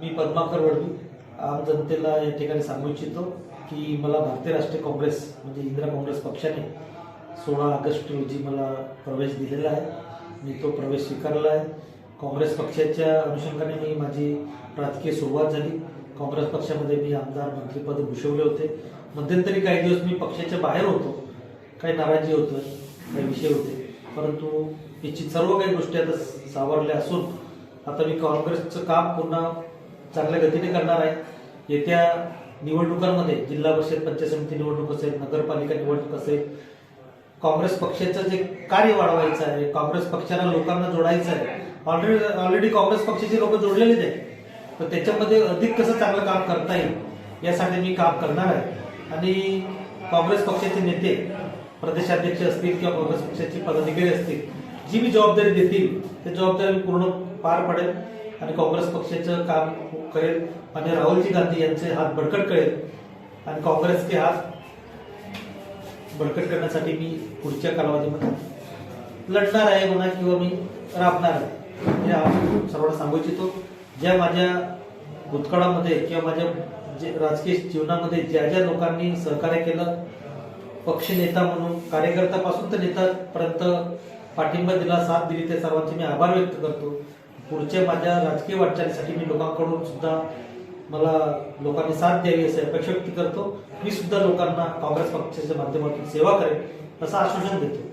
मी पद्माकर वडवी आम जनतेला या ठिकाणी सांगू इच्छितो की मला भारतीय राष्ट्रीय काँग्रेस म्हणजे इंदिरा काँग्रेस पक्षाने सोळा ऑगस्ट रोजी मला प्रवेश दिलेला आहे. मी तो प्रवेश स्वीकारला आहे. काँग्रेस पक्षाच्या अनुषंगाने मी माझी राजकीय सुरुवात झाली. काँग्रेस पक्षामध्ये मी आमदार मंत्रीपद भूषवले होते. मध्यंतरी काही दिवस मी पक्षाच्या बाहेर होतो. काही नाराजी होतं काही विषय होते. परंतु इच्छित सर्व काही गोष्टी आता सावरल्या असून आता मी काँग्रेसचं काम पुन्हा चांगल्या गतीने करणार आहे. येत्या निवडणुकांमध्ये जिल्हा परिषद पंचायत समिती निवडणूक असेल नगरपालिका निवडणूक असेल काँग्रेस पक्षाचं जे कार्य वाढवायचं आहे काँग्रेस पक्षाला लोकांना जोडायचं आहे. ऑलरेडी ऑलरेडी काँग्रेस पक्षाचे लोक जोडलेलेच आहेत. तर त्याच्यामध्ये अधिक कसं चांगलं काम करता येईल यासाठी मी काम करणार आहे. आणि काँग्रेस पक्षाचे नेते प्रदेशाध्यक्ष असतील किंवा काँग्रेस पक्षाचे पदाधिकारी असतील जी मी जबाबदारी देतील ते जबाबदारी पूर्ण पार पडेल. आणि काँग्रेस पक्षाचं काम करेल आणि राहुलजी गांधी यांचे हात बळकट करेल. आणि काँग्रेसचे हात बळकट करण्यासाठी मी पुढच्या कालावधीमध्ये लढणार आहे म्हणा किंवा मी राबणार आहे. हे आपण सर्वांना सांगू इच्छितो. ज्या माझ्या भूतकाळामध्ये किंवा माझ्या जे राजकीय जीवनामध्ये ज्या ज्या लोकांनी सहकार्य केलं पक्ष नेता म्हणून कार्यकर्त्यापासून तर नेतापर्यंत पाठिंबा दिला साथ दिली ते सर्वांचे मी आभार व्यक्त करतो. पुढच्या माझ्या राजकीय वाटचालीसाठी मी लोकांकडून सुद्धा मला लोकांनी साथ द्यावी अशी अपेक्षा व्यक्त करतो. मी सुद्धा लोकांना काँग्रेस पक्षाच्या माध्यमातून सेवा करेन असं आश्वासन देतो.